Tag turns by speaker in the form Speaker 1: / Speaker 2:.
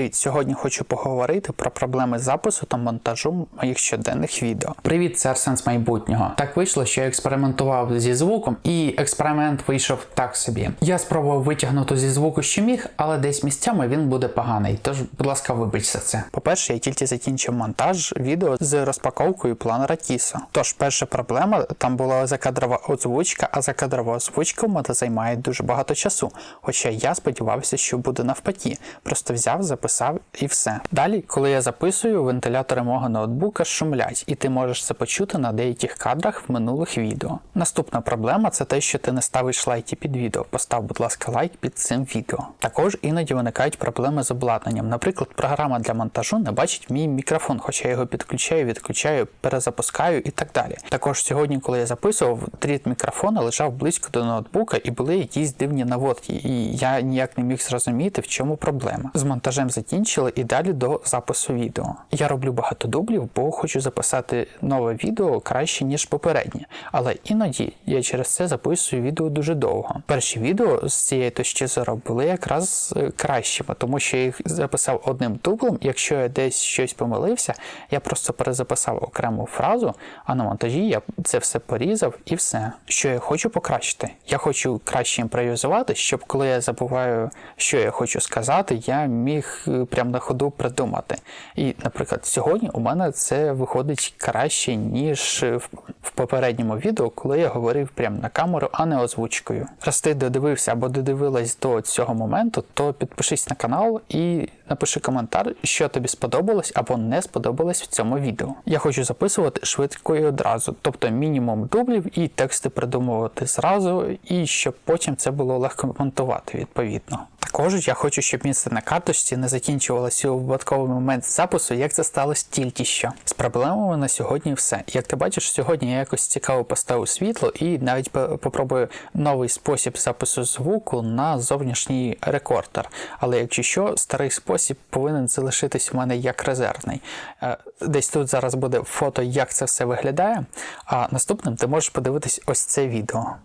Speaker 1: Привіт! Сьогодні хочу поговорити про проблеми запису та монтажу моїх щоденних відео. Привіт, це Арсен з майбутнього. Так вийшло, що я експериментував зі звуком, і експеримент вийшов так собі. Я спробував витягнути зі звуку, що міг, але десь місцями він буде поганий. Тож, будь ласка, вибачте це. По-перше, я тільки закінчив монтаж відео з розпаковкою планера Тісо. Тож, перша проблема там була закадрова озвучка, а закадрова озвучка в мене займає дуже багато часу. Хоча я сподівався, що буде навпаки. Просто взяв, записав і все. Далі, коли я записую, вентилятори мого ноутбука шумлять, і ти можеш це почути на деяких кадрах в минулих відео. Наступна проблема це те, що ти не ставиш лайки під відео. Постав, будь ласка, лайк під цим відео. Також іноді виникають проблеми з обладнанням. Наприклад, програма для монтажу не бачить мій мікрофон, хоча я його підключаю, відключаю, перезапускаю і так далі. Також сьогодні, коли я записував, дріт мікрофона лежав близько до ноутбука і були якісь дивні наводки, і я ніяк не міг зрозуміти, в чому проблема. З монтажем закінчили і далі до запису відео. Я роблю багато дублів, бо хочу записати нове відео краще, ніж попереднє. Але іноді я через це записую відео дуже довго. Перші відео з цієї точки зору були якраз е, кращими, тому що я їх записав одним дублем. Якщо я десь щось помилився, я просто перезаписав окрему фразу, а на монтажі я це все порізав і все. Що я хочу покращити? Я хочу краще імпровізувати, щоб коли я забуваю, що я хочу сказати, я міг е, прямо на ходу придумати. І, наприклад, сьогодні у мене це виходить краще, ніж е, в в попередньому відео, коли я говорив прямо на камеру, а не озвучкою. Раз ти додивився або додивилась до цього моменту, то підпишись на канал і напиши коментар, що тобі сподобалось або не сподобалось в цьому відео. Я хочу записувати швидко і одразу, тобто мінімум дублів і тексти придумувати зразу, і щоб потім це було легко монтувати відповідно. Також я хочу, щоб місце на карточці не закінчувалося у випадковий момент запису, як це сталося тільки що. З проблемами на сьогодні все. Як ти бачиш, сьогодні я якось цікаво поставив світло і навіть по- попробую новий спосіб запису звуку на зовнішній рекордер. Але якщо що, старий спосіб повинен залишитись у мене як резервний. Е, Десь тут зараз буде фото, як це все виглядає. А наступним ти можеш подивитись ось це відео.